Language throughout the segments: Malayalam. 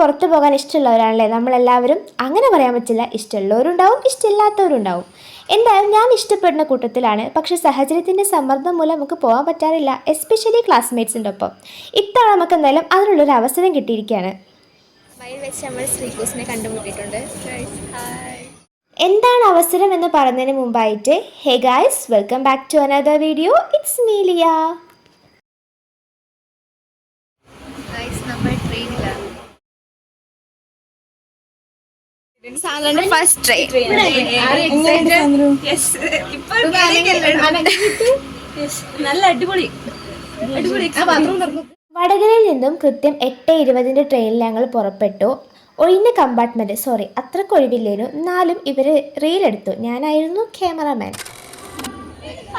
പുറത്തു പോകാൻ ഇഷ്ടമുള്ളവരാണല്ലേ? നമ്മളെല്ലാവരും അങ്ങനെ പറയാൻ പറ്റില്ല. ഇഷ്ടമുള്ളവരുണ്ടാവും ഇഷ്ടമില്ലാത്തവരുണ്ടാവും. എന്തായാലും ഞാൻ ഇഷ്ടപ്പെടുന്ന കൂട്ടത്തിലാണ്. പക്ഷേ സാഹചര്യത്തിന്റെ സമ്മർദ്ദം മൂലം നമുക്ക് പോകാൻ പറ്റാറില്ല എസ്പെഷ്യലി ക്ലാസ്മേറ്റ്സിന്റെ ഒപ്പം ഇത്തവണ നമുക്ക് എന്തായാലും അതിനുള്ളൊരു അവസരം കിട്ടിയിരിക്കുകയാണ്. വെച്ച് നമ്മൾ ശ്രീകൂസിനെ കണ്ടുമുട്ടിയിട്ടുണ്ട്. എന്താണ് അവസരം എന്ന് പറയുന്നതിന് മുമ്പായിട്ട് hey guys welcome back to another video it's മീലിയ നമ്മൾ ട്രെയിനിലാണ് സാറിന്റെ ഫസ്റ്റ് ട്രെയിൻ നല്ല അടിപൊളി. അടിപൊളി വടകരയിൽ നിന്നും കൃത്യം എട്ട് ഇരുപതിന്റെ ട്രെയിനിൽ ഞങ്ങൾ പുറപ്പെട്ടു. ഒഴിഞ്ഞ കമ്പാർട്ട്മെന്റ് സോറി അത്രയ്ക്ക് ഒഴിവില്ലേനു. എന്നാലും ഇവർ റീലെടുത്തു ഞാനായിരുന്നു ക്യാമറമാൻ ഇതിപ്പോ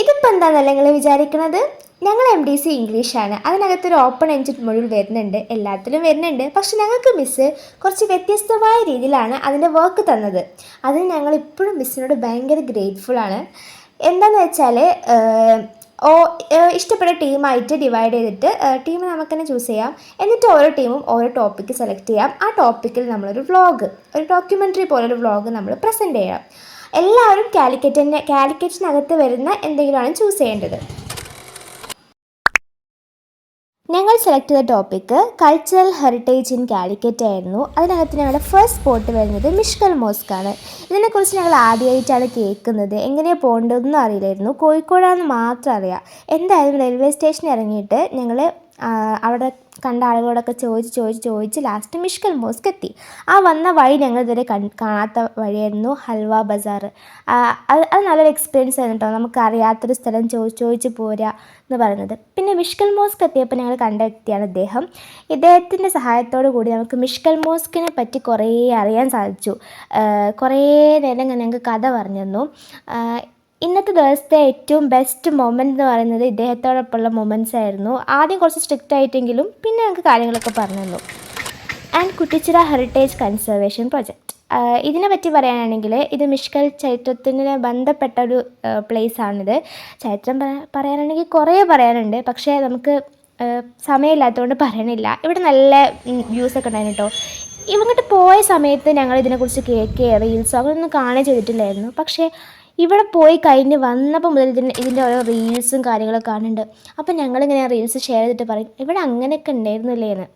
ഇതിപ്പോൾ എന്താണെന്നല്ല നിങ്ങൾ വിചാരിക്കുന്നത് ഞങ്ങൾ എം ഡി സി ഇംഗ്ലീഷാണ് അതിനകത്തൊരു ഓപ്പൺ എൻജിൻ മൊഡ്യൂൾ വരുന്നുണ്ട്. എല്ലാത്തിലും വരുന്നുണ്ട്. പക്ഷെ ഞങ്ങൾക്ക് മിസ്സ് കുറച്ച് വ്യത്യസ്തമായ രീതിയിലാണ് അതിന്റെ വർക്ക് തന്നത്. അതിന് ഞങ്ങൾ ഇപ്പോഴും മിസ്സിനോട് ഭയങ്കര ഗ്രേറ്റ്ഫുള്ളാണ് എന്താണെന്ന് വെച്ചാൽ ഓ ഇഷ്ടപ്പെട്ട ടീമായിട്ട് ഡിവൈഡ് ചെയ്തിട്ട് ടീം നമുക്ക് തന്നെ ചൂസ് ചെയ്യാം. എന്നിട്ട് ഓരോ ടീമും ഓരോ ടോപ്പിക്ക് സെലക്ട് ചെയ്യാം. ആ ടോപ്പിക്കിൽ നമ്മളൊരു വ്ളോഗ് ഒരു ഡോക്യുമെന്ററി പോലൊരു വ്ളോഗ് നമ്മൾ പ്രസന്റ് ചെയ്യാം. എല്ലാവരും കാലിക്കറ്റിന്റെ കാലിക്കറ്റിനകത്ത് വരുന്ന എന്തെങ്കിലുമാണ് ചൂസ് ചെയ്യേണ്ടത് ഞങ്ങൾ സെലക്ട് ചെയ്ത topic cultural heritage in Calicut ആയിരുന്നു. അതിനകത്ത് ഞങ്ങളുടെ ഫസ്റ്റ് സ്പോട്ട് വരുന്നത് മിഷ്കൽ മോസ്ക് ആണ്. ഇതിനെക്കുറിച്ച് ഞങ്ങൾ ആദ്യമായിട്ടാണ് കേൾക്കുന്നത്. എങ്ങനെയാണ് പോകേണ്ടതെന്നും അറിയില്ലായിരുന്നു. കോഴിക്കോടാണെന്ന് മാത്രം അറിയാം. എന്തായാലും റെയിൽവേ സ്റ്റേഷൻ ഇറങ്ങിയിട്ട് ഞങ്ങൾ അവിടെ കണ്ട ആളുകളോടൊക്കെ ചോദിച്ച് ചോദിച്ച് ചോദിച്ച് ലാസ്റ്റ് മിഷ്കൽ മോസ്ക് എത്തി ആ വന്ന വഴി ഞങ്ങൾ ഇതുവരെ കാണാത്ത വഴിയായിരുന്നു ഹൽവ ബസാർ. അത് അത് നല്ലൊരു എക്സ്പീരിയൻസ് ആയിരുന്നു കേട്ടോ നമുക്ക് അറിയാത്തൊരു സ്ഥലം ചോദിച്ച് ചോദിച്ച് പോരാ എന്ന് പറയുന്നത്. പിന്നെ മിഷ്കൽ മോസ്ക് എത്തിയപ്പോൾ ഞങ്ങൾ കണ്ട വ്യക്തിയാണ് ഇദ്ദേഹം. ഇദ്ദേഹത്തിന്റെ സഹായത്തോടു കൂടി നമുക്ക് മിഷ്കൽ മോസ്കിനെ പറ്റി കുറേ അറിയാൻ സാധിച്ചു. കുറേ നേരം ഞങ്ങൾക്ക് കഥ പറഞ്ഞു തന്നു ഇന്നത്തെ ദിവസത്തെ ഏറ്റവും ബെസ്റ്റ് മൊമെന്റ് എന്ന് പറയുന്നത് ഇദ്ദേഹത്തോടൊപ്പമുള്ള മൊമെന്റ്സ് ആയിരുന്നു. ആദ്യം കുറച്ച് സ്ട്രിക്റ്റ് ആയിട്ടെങ്കിലും പിന്നെ ഞങ്ങൾക്ക് കാര്യങ്ങളൊക്കെ പറഞ്ഞു and Kuttichira heritage conservation project ഇതിനെ പറ്റി പറയാനാണെങ്കിൽ ഇത് മിഷ്കൽ ചരിത്രത്തിന് ബന്ധപ്പെട്ട ഒരു പ്ലേസ് ആണിത്. ചരിത്രം പറ- പറയാനാണെങ്കിൽ കുറേ പറയാനുണ്ട്. പക്ഷേ നമുക്ക് സമയമില്ലാത്തതുകൊണ്ട് പറയണില്ല. ഇവിടെ നല്ല വ്യൂസ് ഒക്കെ ഉണ്ടായിരുന്നു കേട്ടോ ഇവങ്ങോട്ട് പോയ സമയത്ത് ഞങ്ങൾ ഇതിനെക്കുറിച്ച് കേൾക്കുകയോ റീൽസോ അങ്ങനെയൊന്നും കാണുകയോ ചെയ്തിട്ടില്ലായിരുന്നു. പക്ഷേ ഇവിടെ പോയി കഴിഞ്ഞ് വന്നപ്പോൾ മുതൽ ഇതിന് ഇതിന്റെ ഓരോ റീൽസും കാര്യങ്ങളും കാണുന്നുണ്ട്. അപ്പോൾ ഞങ്ങളിങ്ങനെ റീൽസ് ഷെയർ ചെയ്തിട്ട് പറയും ഇവിടെ അങ്ങനെയൊക്കെ ഉണ്ടായിരുന്നില്ലേ എന്ന്.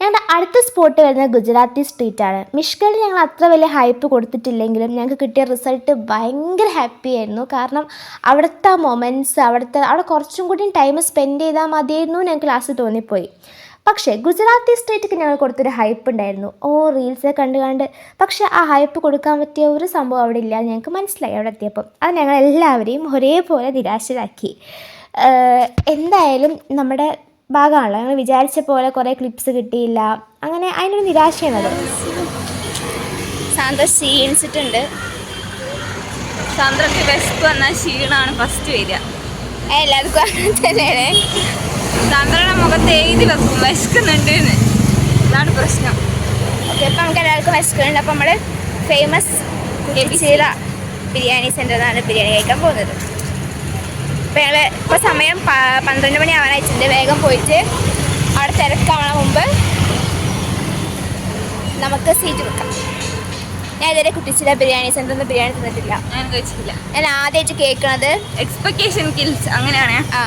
ഞങ്ങളുടെ അടുത്ത സ്പോട്ട് വരുന്നത് ഗുജറാത്തി സ്ട്രീറ്റാണ് മിഷ്കലിൽ ഞങ്ങൾ അത്ര വലിയ ഹൈപ്പ് കൊടുത്തിട്ടില്ലെങ്കിലും ഞങ്ങൾക്ക് കിട്ടിയ റിസൾട്ട് ഭയങ്കര ഹാപ്പി ആയിരുന്നു. കാരണം അവിടുത്തെ മൊമെന്റ്സ് അവിടുത്തെ അവിടെ കുറച്ചും കൂടി ടൈം സ്പെൻഡ് ചെയ്താൽ മതിയായിരുന്നു ഞങ്ങൾക്ക് ലാസ്റ്റ് തോന്നിപ്പോയി. പക്ഷേ ഗുജറാത്തി സ്റ്റേറ്റിക്ക് ഞങ്ങൾ കൊടുത്തൊരു ഹൈപ്പ് ഉണ്ടായിരുന്നു. ഓ റീൽസ് കണ്ട് കണ്ട്. പക്ഷേ ആ ഹൈപ്പ് കൊടുക്കാൻ പറ്റിയ ഒരു സംഭവം അവിടെ ഇല്ല എന്ന് ഞങ്ങൾക്ക് മനസ്സിലായി അവിടെ എത്തിയപ്പം. അത് ഞങ്ങൾ എല്ലാവരെയും ഒരേപോലെ നിരാശരാക്കി. എന്തായാലും നമ്മുടെ ഭാഗമാണല്ലോ. ഞങ്ങൾ വിചാരിച്ച പോലെ കുറേ ക്ലിപ്സ് കിട്ടിയില്ല. അങ്ങനെ അതിനൊരു നിരാശയാണത് അത്. ക്ഷീണിച്ചിട്ടുണ്ട്. ചന്ദ്രക്ക് വിശപ്പ് വന്നാൽ ക്ഷീണമാണ് ഫസ്റ്റ് വരിക. എല്ലാവർക്കും അങ്ങനെ തന്നെയാണ്. ചന്ദ്രയുടെ മുഖത്ത് എഴുതി വെക്കും. വിശക്കുന്നുണ്ട് എന്ന് അതാണ് പ്രശ്നം. ഓക്കെ അപ്പം നമുക്ക് എല്ലാവർക്കും വിശക്കുന്നുണ്ട്. അപ്പം നമ്മൾ ഫേമസ് കുട്ടിച്ചിറ ബിരിയാണി സെന്ററിലാണ് ബിരിയാണി കഴിക്കാൻ പോകുന്നത്. അപ്പം ഞങ്ങൾ ഇപ്പോൾ സമയം പന്ത്രണ്ട് മണി ആവാനായിട്ടുണ്ട് വേഗം പോയിട്ട് അവിടെ തിരക്കാവണ മുമ്പ് നമുക്ക് സീറ്റ് വെക്കാം. ഞാൻ ഇതുവരെ കുട്ടിച്ചില്ല ബിരിയാണി സെന്ററിൽ നിന്ന് ബിരിയാണി തിന്നിട്ടില്ല. ഞാൻ കഴിച്ചിട്ടില്ല. ഞാൻ ആദ്യമായിട്ട് കേൾക്കണത് എക്സ്പെക്ടേഷൻ കിൽസ് അങ്ങനെയാണ്. ആ.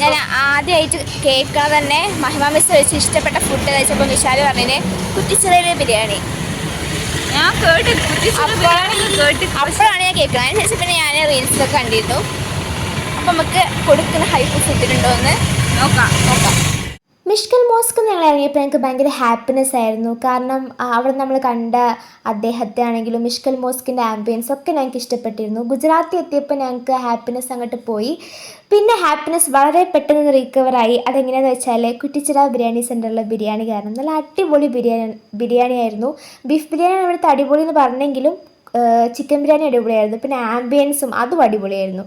ഞാൻ ആദ്യമായിട്ട് കേൾക്കണത് തന്നെ മഹിമ മിസ് വെച്ച് ഇഷ്ടപ്പെട്ട ഫുഡ് കഴിച്ചപ്പോൾ വിശാൽ പറഞ്ഞതിന് കുറ്റിച്ചിറയിലെ ബിരിയാണി. ഞാൻ കേട്ട് അപ്പോഴാണ് ഞാൻ കേൾക്കുന്നത്. അതിനുശേഷം പിന്നെ ഞാൻ റീൽസൊക്കെ കണ്ടിരുന്നു. അപ്പം നമുക്ക് കൊടുക്കുന്ന ഹൈപ്പ് ഫുഡിനുണ്ടോ എന്ന് നോക്കാം. നോക്കാം. മിഷ്കൽ മോസ്ക് ഞങ്ങൾ ഇറങ്ങിയപ്പോൾ ഞങ്ങൾക്ക് ഭയങ്കര ഹാപ്പിനെസ് ആയിരുന്നു. കാരണം അവിടെ നമ്മൾ കണ്ട അദ്ദേഹത്തെ ആണെങ്കിലും മിഷ്കൽ മോസ്കിന്റെ ആംബിയൻസ് ഒക്കെ ഞങ്ങൾക്ക് ഇഷ്ടപ്പെട്ടിരുന്നു. ഗുജറാത്തിൽ എത്തിയപ്പോൾ ഞങ്ങൾക്ക് ഹാപ്പിനെസ് അങ്ങോട്ട് പോയി. പിന്നെ ഹാപ്പിനെസ് വളരെ പെട്ടെന്ന് റീക്കവറായി അതെങ്ങനെയാണെന്ന് വെച്ചാൽ കുറ്റിച്ചിറ ബിരിയാണി സെന്ററിലെ ബിരിയാണി കാരണം നല്ല അടിപൊളി ബിരിയാണി ബിരിയാണി ആയിരുന്നു. ബീഫ് ബിരിയാണി ഇവിടുത്തെ അടിപൊളി എന്ന് പറഞ്ഞെങ്കിലും ചിക്കൻ ബിരിയാണി അടിപൊളിയായിരുന്നു. പിന്നെ ആംബിയൻസും അതും അടിപൊളിയായിരുന്നു.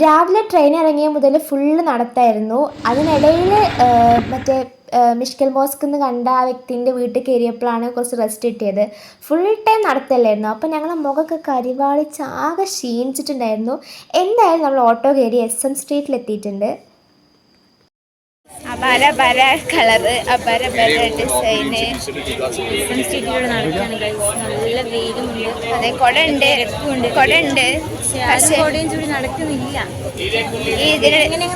രാവിലെ ട്രെയിൻ ഇറങ്ങിയ മുതൽ ഫുള്ള് നടത്തായിരുന്നു. അതിനിടയിൽ മറ്റേ മിഷ്കൽ മോസ്ക് എന്ന് കണ്ട ആ വ്യക്തിന്റെ വീട്ടിൽ കയറിയപ്പോഴാണ് കുറച്ച് റെസ്റ്റ് കിട്ടിയത്. ഫുൾ ടൈം നടത്തല്ലായിരുന്നു. അപ്പോൾ ഞങ്ങൾ മുഖമൊക്കെ കരിവാളിച്ച് ആകെ ക്ഷീണിച്ചിട്ടുണ്ടായിരുന്നു. എന്തായാലും നമ്മൾ ഓട്ടോ കയറി എസ് എം സ്ട്രീറ്റിൽ എത്തിയിട്ടുണ്ട് അപര പല കളറ് പല പല ഡിസൈന് നടക്കുകയാണ് നല്ല വെയിലുമുണ്ട് അതെ കൊട ഉണ്ട് കൊട ഉണ്ട് പക്ഷേ കോടയും ചൂടി നടക്കുന്നില്ല.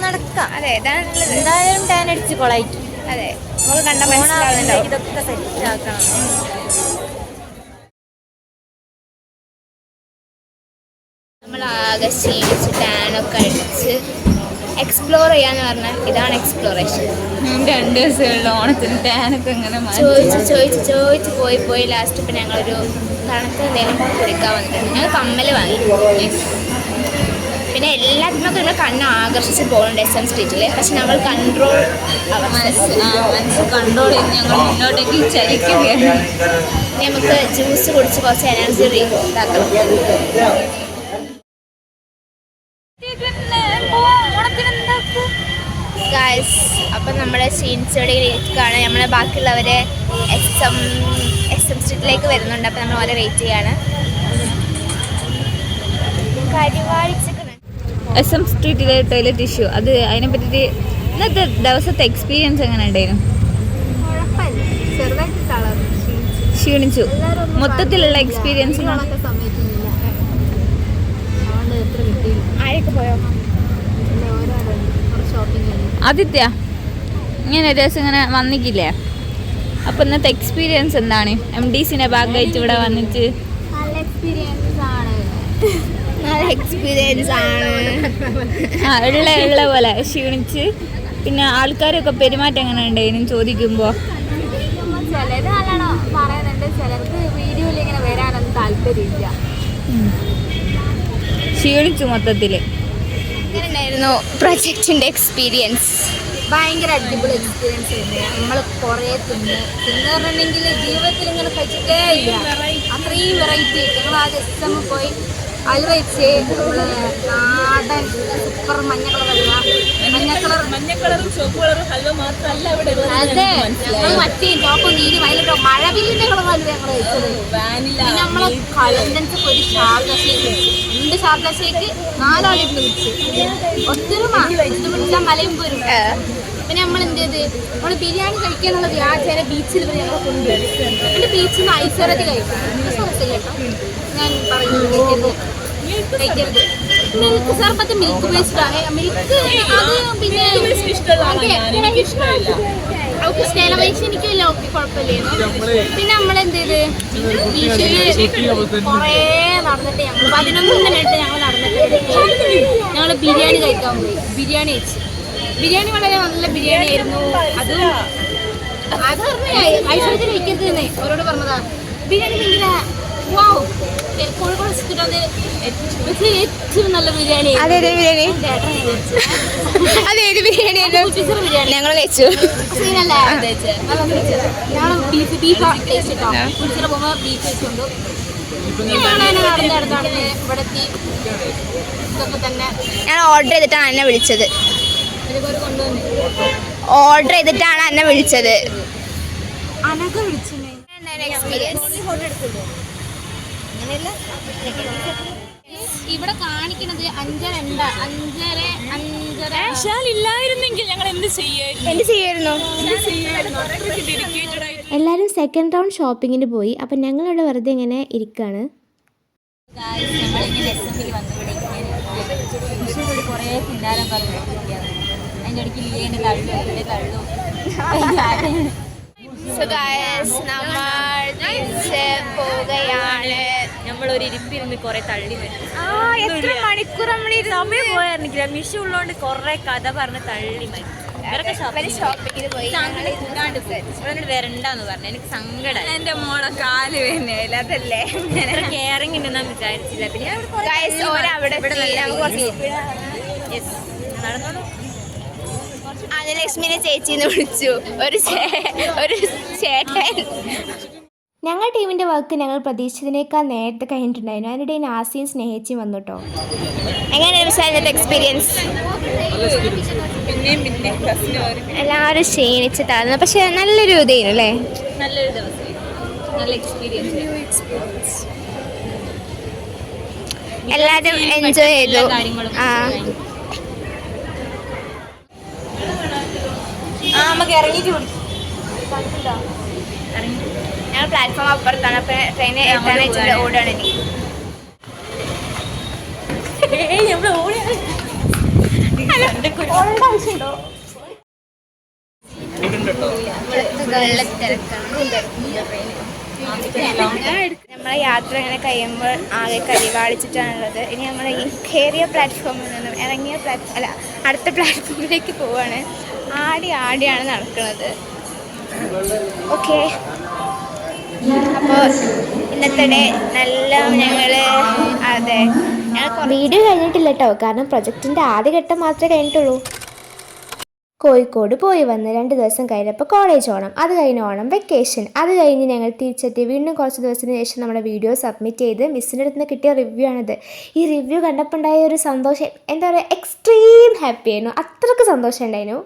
നടക്കാം. അതെ ഇതാണ് നല്ലത്. എന്തായാലും ടാൻ അടിച്ച് കൊളായിട്ട് അതെ നമുക്ക് കണ്ട മനസ്സിലാവുന്നുണ്ടോ ഇതൊക്കെ സെറ്റ് ആക്കണം. നമ്മൾ ആകെ ക്ഷീണിച്ച് ടാനൊക്കെ അടിച്ച് എക്സ്പ്ലോർ ചെയ്യാന്ന് പറഞ്ഞാൽ ഇതാണ് എക്സ്പ്ലോറേഷൻ രണ്ട് ദിവസമുള്ള ഓണത്തിന് ടാനൊക്കെ ഇങ്ങനെ ചോദിച്ച് ചോദിച്ച് ചോദിച്ച് പോയി പോയി ലാസ്റ്റ് ഇപ്പം ഞങ്ങളൊരു തണുത്ത എന്തെങ്കിലും കുടിക്കാൻ വന്നിട്ടുണ്ട് ഞങ്ങൾ കമ്മൽ വാങ്ങി പിന്നെ എല്ലാത്തിനൊക്കെ ഞങ്ങൾ കണ്ണ് ആകർഷിച്ച് പോകുന്നുണ്ട് എസ് എം സ്ട്രീറ്റിൽ പക്ഷെ നമ്മൾ കൺട്രോൾ മനസ്സ് മനസ്സ് കൺട്രോൾ ചെയ്ത് ഞങ്ങൾ മുന്നോട്ടേക്ക് ചലിക്കുകയാണ്. നമുക്ക് ജ്യൂസ് കുടിച്ച് കുറച്ച് എനർജി ഉണ്ടാക്കണം. ഇതാക്കണം ഗായ്സ് അപ്പം നമ്മുടെ ഇരിക്കുകയാണ്. നമ്മൾ ബാക്കിയുള്ളവരെ എസ് എം എസ് എം സ്ട്രീറ്റിലേക്ക് വരുന്നുണ്ട്. അപ്പം നമ്മൾ അവരെ വെയിറ്റ് ചെയ്യാണ്. എസ് എം സ്ട്രീറ്റിലെ ടോയ്ലറ്റ് ഇഷ്യൂ അത് അതിനെ പറ്റിയിട്ട് ഇന്നത്തെ ദിവസത്തെ എക്സ്പീരിയൻസ് എങ്ങനെ ഉണ്ടായിരുന്നു? ക്ഷീണിച്ചു. മൊത്തത്തിലുള്ള എക്സ്പീരിയൻസ് ആരൊക്കെ പോയോ? ആദിത്യ ഇങ്ങനെ ഒരു ദിവസം ഇങ്ങനെ വന്നിക്കില്ലേ? അപ്പൊ ഇന്നത്തെ എക്സ്പീരിയൻസ് എന്താണ്? എം ഡി സിനെ ഭാഗമായിട്ട് ഇവിടെ വന്നിട്ട്? നല്ല എക്സ്പീരിയൻസ് ആണ്. ആ ഉള്ള ഉള്ള പോലെ ക്ഷീണിച്ച്. പിന്നെ ആൾക്കാരൊക്കെ പെരുമാറ്റം എങ്ങനെ ഉണ്ടായിരുന്നു ചോദിക്കുമ്പോ? ചിലത് നല്ലോണം പറയുന്നുണ്ട്. ചിലർക്ക് വീഡിയോയിൽ ഇങ്ങനെ വരാനൊന്നും താല്പര്യമില്ല. ക്ഷീണിച്ചു മൊത്തത്തിൽ. എങ്ങനെയുണ്ടായിരുന്നു പ്രൊജക്റ്റിന്റെ എക്സ്പീരിയൻസ് ഭയങ്കര അടിപൊളി എക്സ്പീരിയൻസ് ആയിരുന്നു. നമ്മൾ കുറേ തിന്ന്. തിന്ന് പറഞ്ഞിട്ടുണ്ടെങ്കിൽ ജീവിതത്തിൽ ഇങ്ങനെ കഴിച്ചിട്ടേ ഇല്ല. അത്രയും വെറൈറ്റി ഞങ്ങൾ ആ ദിവസം പോയി. അലുവ വെച്ച് നാടൻ സൂപ്പർ മഞ്ഞ കളർ അലുവ മഞ്ഞ കളർ. മഞ്ഞ കളറും ചുവപ്പ് കളറും ഹൽവ മാത്രമല്ല ഇവിടെ അതെ. ഞങ്ങൾ മറ്റേ ചോപ്പും നീലും അതിലൊക്കെ മഴവില്ലിന്റെ കളർ അലുവ ഞങ്ങൾ വെച്ചത്. പിന്നെ നമ്മളെ കലണ്ടൻസ് ഒരു ശാരദ ഷേക്ക് രണ്ട് ശാരദ ഷേക്ക് നാലാളിട്ട് വെച്ച്. ഒത്തിരി പിടിച്ചാൽ മലയും പോരും. പിന്നെ നമ്മൾ എന്ത് ചെയ്ത്? നമ്മൾ ബിരിയാണി കഴിക്കാനുള്ള വ്യാജേന ബീച്ചിൽ ഇവർ ഞങ്ങൾ കൊണ്ടുപോയി എന്നിട്ട് ബീച്ചിൽ നിന്ന് ഐശ്വര്യത കഴിക്കും. ഞാൻ പറയുന്നത് കഴിക്കരുത്. കഴിക്കരുത്. മിൽക്ക് സർബത്ത് മിൽക്ക് ബേസ്ഡ് ആണ് മിൽക്ക് അത് പിന്നെ എനിക്ക് ഇഷ്ടമല്ല അവൾക്ക് സ്റ്റേല വയസ്സ് എനിക്കില്ല ഓക്കെ കുഴപ്പമില്ലായിരുന്നു പിന്നെ നമ്മൾ എന്ത് ചെയ്ത്? ബീച്ചിൽ കുറേ നടന്നിട്ട് ഞങ്ങൾ പതിനൊന്ന് മിനിറ്റ് ഞങ്ങൾ നടന്നിട്ട് ഞങ്ങൾ ബിരിയാണി കഴിക്കാൻ പോയി. ബിരിയാണി കഴിച്ചു. ബിരിയാണി വളരെ നല്ല ബിരിയാണി ആയിരുന്നു അതും അത് പറഞ്ഞ ഐശ്വര്യത്തിന് കഴിക്കരുത് തന്നെ അവരോട് പറഞ്ഞതാ. ബിരിയാണി ഭയങ്കര വാവ് കോഴിക്കോട് സ്ഥിരം ഏറ്റവും നല്ല ബിരിയാണി. അതേത് ബിരിയാണി? അതേത് ബിരിയാണി ബിരിയാണി. ഞങ്ങൾ കഴിച്ചു. ബീഫ് ബീഫ് ടേസ്റ്റ് കിട്ടോ കുടിച്ചിട്ട് പോകുമ്പോൾ ബീഫ് ഞാൻ ഓർഡർ ചെയ്തിട്ടാണ് എന്നെ വിളിച്ചത്. ഓർഡർ ചെയ്തിട്ടാണ് എന്നെ വിളിച്ചത്. ഇവിടെ കാണിക്കുന്നത് അഞ്ചര എന്താ? അഞ്ചര അഞ്ചര. ഇല്ലായിരുന്നെങ്കിൽ ഞങ്ങൾ എന്ത് ചെയ്യായിരുന്നു? എന്ത് ചെയ്യായിരുന്നു? എല്ലാവരും സെക്കൻഡ് റൗണ്ട് ഷോപ്പിങ്ങിന് പോയി. അപ്പം ഞങ്ങളിവിടെ വെറുതെ ഇങ്ങനെ ഇരിക്കുകയാണ്. നമ്മളിങ്ങനെ എസ് എമ്മിൽ കുറേ പറഞ്ഞിരിക്കുകയാണ് അതിന്റെ ഇടയ്ക്ക് ലീയേന്റെ തള്ളു എന്റെ തള്ളു പോവുകയാണ്. നമ്മളൊരു ഇരിപ്പിരുന്ന് കുറേ തള്ളി എത്ര മണിക്കൂർ നമ്മൾ സമയം പോയായിരുന്നില്ല മിഷ ഉള്ളോണ്ട് കുറേ കഥ പറഞ്ഞ് തള്ളി ഇവരൊക്കെ ഇവർ ഷോപ്പിങ്ങിന് പോയി. ഞങ്ങൾ വരണ്ടെന്ന് പറഞ്ഞു. എനിക്ക് സങ്കടം എന്റെ മോളെ കാൽ വേനയില്ല അതല്ലേ? കെയറിങ് ഉണ്ടെന്നാണ് വിചാരിച്ചില്ല. പിന്നെ ഞാൻ ആനലക്ഷ്മിനെ ചേച്ചിന്ന് വിളിച്ചു. ഒരു ഒരു ചേട്ടൻ. ഞങ്ങൾ ടീമിന്റെ വർക്ക് ഞങ്ങൾ പ്രതീക്ഷിച്ചതിനേക്കാൾ നേരത്തെ കഴിഞ്ഞിട്ടുണ്ടായിരുന്നു. അതിനിടെ നാസിയും സ്നേഹിച്ചും വന്നു കേട്ടോ എങ്ങനെയാണ് എക്സ്പീരിയൻസ് എല്ലാവരും ക്ഷീണിച്ച് താഴ്ന്നു പക്ഷെ നല്ലൊരു ഇതായിരുന്നു അല്ലേ? നല്ലൊരു ദിവസം. നല്ല എക്സ്പീരിയൻസ് എല്ലാവരും എൻജോയ് ചെയ്തു. കാര്യങ്ങളും ആ. നമുക്ക് ഇറങ്ങിയിട്ട് ഞങ്ങൾ പ്ലാറ്റ്ഫോം അപ്പുറത്താണ്. അപ്പൊ ട്രെയിൻ എത്താനായിട്ട് ഓടാണ് എനിക്ക് നമ്മളെ യാത്ര ഇങ്ങനെ കഴിയുമ്പോൾ ആകെ കരിവാളിച്ചിട്ടാണുള്ളത്. ഇനി നമ്മൾ ഈ കയറിയ പ്ലാറ്റ്ഫോമിൽ നിന്നും ഇറങ്ങിയ പ്ലാറ്റ് അല്ല അടുത്ത പ്ലാറ്റ്ഫോമിലേക്ക് പോവാണ്. ആടി ആടിയാണ് നടക്കുന്നത്. ഓക്കെ അപ്പോൾ ഇന്നത്തെ നല്ല ഞങ്ങൾ അതെ. വീഡിയോ കഴിഞ്ഞിട്ടില്ല കേട്ടോ കാരണം പ്രൊജക്റ്റിന്റെ ആദ്യ ഘട്ടം മാത്രമേ കഴിഞ്ഞിട്ടുള്ളൂ. കോഴിക്കോട് പോയി വന്ന് രണ്ട് ദിവസം കഴിഞ്ഞപ്പോൾ കോളേജ് ഓണം. അത് കഴിഞ്ഞ് ഓണം വെക്കേഷൻ അത് കഴിഞ്ഞ് ഞങ്ങൾ തിരിച്ചെത്തി. വീണ്ടും കുറച്ച് ദിവസത്തിന് ശേഷം നമ്മുടെ വീഡിയോ സബ്മിറ്റ് ചെയ്ത് മിസ്സിന്റെ അടുത്ത് നിന്ന് കിട്ടിയ റിവ്യൂ ആണിത്. ഈ റിവ്യൂ കണ്ടപ്പോൾ ഉണ്ടായ ഒരു സന്തോഷം. എന്താ പറയുക എക്സ്ട്രീം ഹാപ്പി ആയിരുന്നു. അത്രയ്ക്ക് സന്തോഷം ഉണ്ടായിരുന്നു.